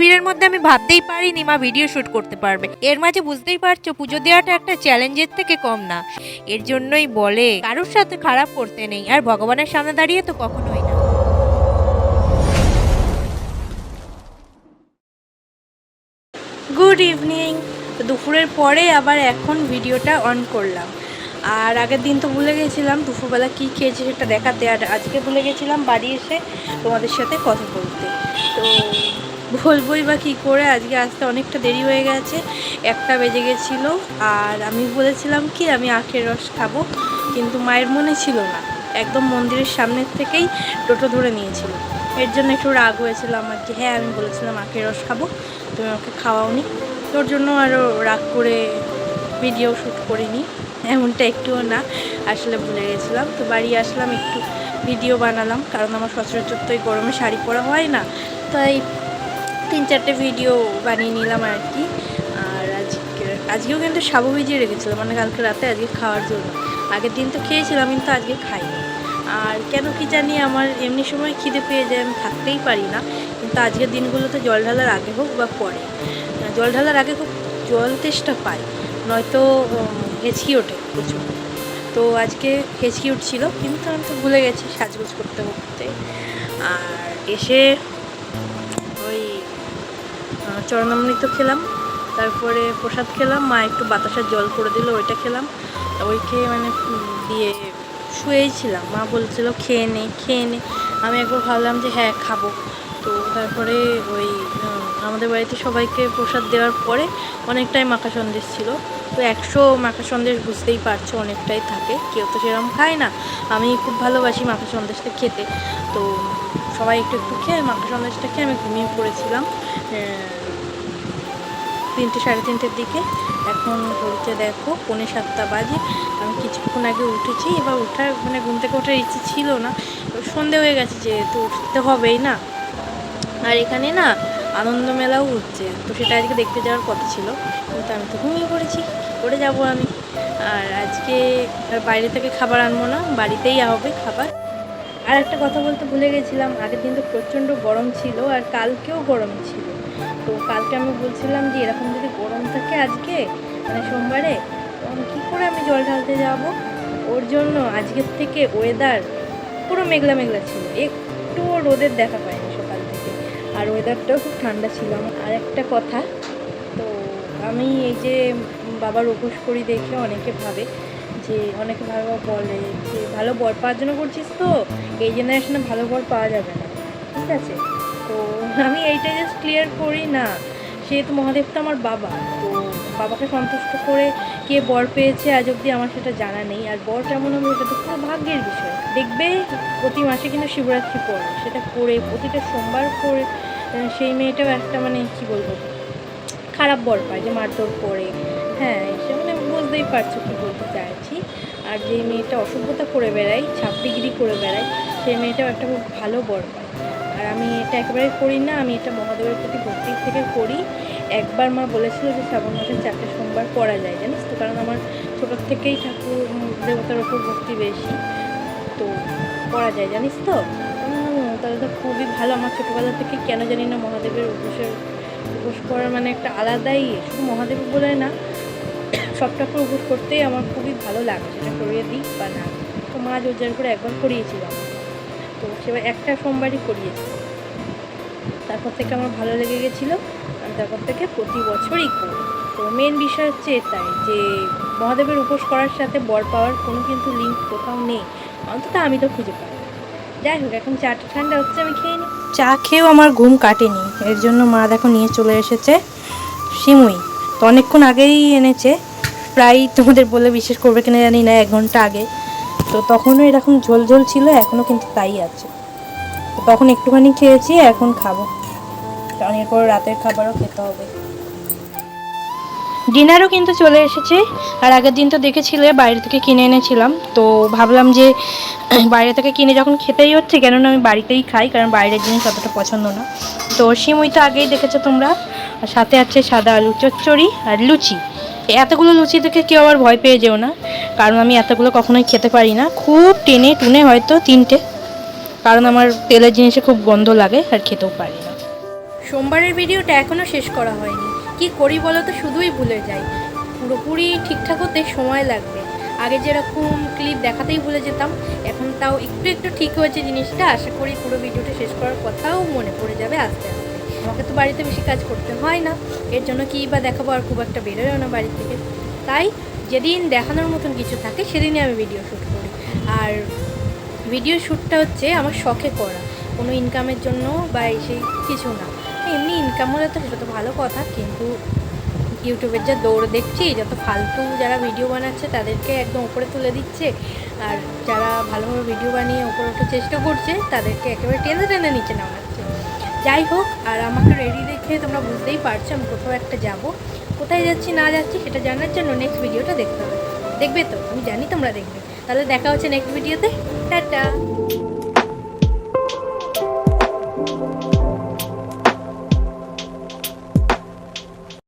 ভিড়ের মধ্যে আমি ভাবতেই পারিনি মা ভিডিও শুট করতে পারবে। এর মাঝে বুঝতেই পারছ, পুজো দেওয়াটা একটা চ্যালেঞ্জের থেকে কম না। এর জন্যই বলে, কারোর সাথে খারাপ করতে নেই, আর ভগবানের সামনে দাঁড়িয়ে তো কখনোই না। গুড ইভিনিং দুপুরের পরে আবার এখন ভিডিওটা অন করলাম। আর আগের দিন তো ভুলে গেছিলাম, দুপুরবেলা কী খেয়েছি সেটা দেখাতে। আর আজকে ভুলে গেছিলাম বাড়ি এসে তোমাদের সাথে কথা বলতে। তো বলবোই বা কী করে? আজকে আসতে অনেকটা দেরি হয়ে গেছে, একটা বেজে গেছিল। আর আমি বলেছিলাম কি, আমি আখের রস খাব, কিন্তু মায়ের মনে ছিল না। একদম মন্দিরের সামনের থেকেই টোটো ধরে নিয়েছিল। এর জন্য একটু রাগ হয়েছিল আমার যে হ্যাঁ আমি বলেছিলাম আখের রস খাব, তুমি আমাকে খাওয়াওনি। তোর জন্য আরও রাগ করে ভিডিও শ্যুট করিনি, এমনটা একটুও না। আসলে ভুলে গেছিলাম। তো বাড়ি আসলাম, একটু ভিডিও বানালাম, কারণ আমার সচরাচর তো এই গরমে শাড়ি পরা হয় না। তাই তিন চারটে ভিডিও বানিয়ে নিলাম আর কি। আর আজকে আজকেও কিন্তু সাবু ভিজিয়ে রেখেছিলাম মানে কালকে রাতে আজকে খাওয়ার জন্য। আগের দিন তো খেয়েছিলাম, কিন্তু আজকে খাইনি। আর কেন কি জানি আমার এমনি সময় খিদে পেয়ে যায়, আমি থাকতেই পারি না। কিন্তু আজকের দিনগুলোতে জল ঢালার আগে হোক বা পরে জল ঢালার আগে খুব জল তেষ্টা পাই। নয়তো হেঁচকি ওঠে প্রচুর। তো আজকে হেঁচকি উঠছিল, কিন্তু আমি তো ভুলে গেছি সাজগোজ করতে করতে। আর এসে চরণামৃত খেলাম, তারপরে প্রসাদ খেলাম, মা একটু বাতাসার জল করে দিল, ওইটা খেলাম। ওই খেয়ে মানে দিয়ে শুয়েই ছিলাম মা বলছিল, খেয়ে নে খেয়ে নে। আমি একবার ভাবলাম যে হ্যাঁ খাব। তো তারপরে ওই আমাদের বাড়িতে সবাইকে প্রসাদ দেওয়ার পরে অনেকটাই মাখা সন্দেশ ছিল। তো একশো মাখা সন্দেশ বুঝতেই পারছ, অনেকটাই থাকে। কেউ তো সেরকম খায় না। আমি খুব ভালোবাসি মাখা সন্দেশটা খেতে। তো সবাই একটু একটু খেয়ে মাখা সন্দেশটা খেয়ে আমি ঘুমিয়ে পড়েছিলাম। তিনটে সাড়ে তিনটের দিকে। এখন ঘুরতে দেখো, পৌনে সাতটা বাজে। আমি কিছুক্ষণ আগে উঠেছি, এবার ওঠার মানে ঘুম থেকে ওঠার ইচ্ছে ছিল না। সন্ধে হয়ে গেছে, যেহেতু উঠতে হবেই না। আর এখানে না আনন্দ মেলাও হচ্ছে, তো সেটা আজকে দেখতে যাওয়ার কথা ছিল। কিন্তু আমি তো ঘুমিয়ে পড়েছি করে যাব আমি? আর আজকে বাইরে থেকে খাবার আনব না, বাড়িতেই হবে খাবার। আর একটা কথা বলতে ভুলে গেছিলাম, আগের দিন তো প্রচণ্ড গরম ছিল আর কালকেও গরম ছিল। তো কালকে আমি বলছিলাম যে এরকম যদি গরম থাকে আজকে মানে সোমবারে তখন কী করে আমি জল ঢালতে যাব? ওর জন্য আজকের থেকে ওয়েদার পুরো মেঘলা মেঘলা ছিল। একটুও রোদের দেখা পাইনি সকাল থেকে। আর ওয়েদারটাও খুব ঠান্ডা ছিল। আর একটা কথা, তো আমি এই যে বাবার উপোস করি দেখে অনেকে ভাবে যে অনেকে ভালো বলে যে ভালো বর পাওয়ার জন্য করছিস তো, এই জেনারেশনে ভালো বর পাওয়া যাবে না, ঠিক আছে? তো আমি এইটা জাস্ট ক্লিয়ার করি না, সেহেতু মহাদেব তো আমার বাবা, তো বাবাকে সন্তুষ্ট করে কে বর পেয়েছে আজ অবধি আমার সেটা জানা নেই, আর বর কেমন হবে এটা তো পুরো ভাগ্যের বিষয়। দেখবে প্রতি মাসে কিন্তু শিবরাত্রি পড়ে, সেটা করে প্রতিটা সোমবার করে সেই মেয়েটাও একটা মানে কী বলব, খারাপ বর পায় যে মারধর করে হ্যাঁ সে মানে বুঝতেই পারছ কি বলতে চাইছি। আর যে মেয়েটা অসভ্যতা করে বেড়ায় ছাপড়িগিরি করে বেড়ায়, সেই মেয়েটাও একটা খুব ভালো বর। পায় আর আমি এটা একেবারে করি না, আমি এটা মহাদেবের প্রতি ভক্তির থেকে করি। একবার মা বলেছিল যে শ্রাবণ মাসের চারটে সোমবার পড়া যায়, জানিস তো? কারণ আমার ছোটোর থেকেই ঠাকুর দেবতার ওপর ভক্তি বেশি। তো পড়া যায়, জানিস তো? তাহলে তো খুবই ভালো। আমার ছোটোবেলা থেকে কেন জানি না মহাদেবের উপোসের উপোস করার মানে একটা আলাদাই। শুধু মহাদেব বলে না সব ঠাকুর উপোস করতেই আমার খুবই ভালো লাগে সেটা করিয়ে দিই বা না। তো মা জোর করে একবার করিয়েছিল তো সেবার একটা সোমবারই করিয়েছি। তারপর থেকে আমার ভালো লেগে গেছিল আমি তারপর থেকে প্রতি বছরই করি। তো মেন বিষয় হচ্ছে এটাই যে, মহাদেবের উপোস করার সাথে বর পাওয়ার কোনো কিন্তু লিঙ্ক কোথাও নেই। অন্তত আমি তো খুঁজে পাই। যাই হোক, এখন চাটা ঠান্ডা হচ্ছে, আমি খেয়ে নিই চা খেয়েও আমার ঘুম কাটেনি। এর জন্য মা দেখো নিয়ে চলে এসেছে সিমুই তো অনেকক্ষণ আগেই এনেছে। প্রায় তোমাদের বলে বিশ্বাস করবে কিনা জানি না, এক ঘণ্টা আগে। তো তখনও এরকম ঝোল ঝোল ছিল, এখনও কিন্তু তাই আছে। তো তখন একটুখানি খেয়েছি, এখন খাব। কারণ এরপর রাতের খাবারও খেতে হবে। ডিনারও কিন্তু চলে এসেছে, আর আগের দিন তো দেখেছিলে বাইরে থেকে কিনে এনেছিলাম। তো ভাবলাম যে, বাইরে থেকে কিনে যখন খেতেই হচ্ছে, কেননা আমি বাড়িতেই খাই, কারণ বাইরের জিনিস অতটা পছন্দ না। তো সিমুই তো আগেই দেখেছ তোমরা, আর সাথে আছে সাদা আলু চচ্চড়ি আর লুচি। এতগুলো লুচি দেখে কেউ আবার ভয় পেয়ে যেও না। কারণ আমি এতগুলো কখনোই খেতে পারি না। খুব টেনে টুনে হয়তো তিনটে। কারণ আমার তেলের জিনিসে খুব গন্ধ লাগে আর খেতেও পারি না। সোমবারের ভিডিওটা এখনও শেষ করা হয়নি। কি করি বলো তো শুধুই ভুলে যাই। পুরোপুরি ঠিকঠাক হতে সময় লাগবে। আগে যেরকম ক্লিপ দেখাতেই ভুলে যেতাম, এখন তাও একটু একটু ঠিক হয়েছে জিনিসটা। আশা করি পুরো ভিডিওটা শেষ করার কথাও মনে পড়ে যাবে আস্তে আস্তে। আমাকে তো বাড়িতে বেশি কাজ করতে হয় না। এর জন্য কী বা দেখাবো আর খুব একটা বেরোয়ও না বাড়ি থেকে। তাই যেদিন দেখানোর মতন কিছু থাকে, সেদিনই আমি ভিডিও শ্যুট করি। আর ভিডিও শ্যুটটা হচ্ছে আমার শখে করা। কোনো ইনকামের জন্য বা এই সেই কিছু না। এমনি ইনকাম হলে তো সেটা তো ভালো কথা, কিন্তু ইউটিউবের যা দৌড় দেখছি, যত ফালতু যারা ভিডিও বানাচ্ছে, তাদেরকে একদম উপরে তুলে দিচ্ছে। আর যারা ভালোভাবে ভিডিও বানিয়ে উপরে ওঠার চেষ্টা করছে, তাদেরকে একেবারে টেনে টেনে নিচে নামাচ্ছে। যাই হোক, আর আমাকে রেডি দেখে তোমরা বুঝতেই পারছ আমি কোথাও একটা যাব। কোথায় যাচ্ছি, না যাচ্ছি, সেটা জানার জন্য নেক্সট ভিডিওটা দেখতে হবে। দেখবে তো? আমি জানি তোমরা দেখবে। তাহলে দেখা হচ্ছে নেক্সট ভিডিওতে টাটা!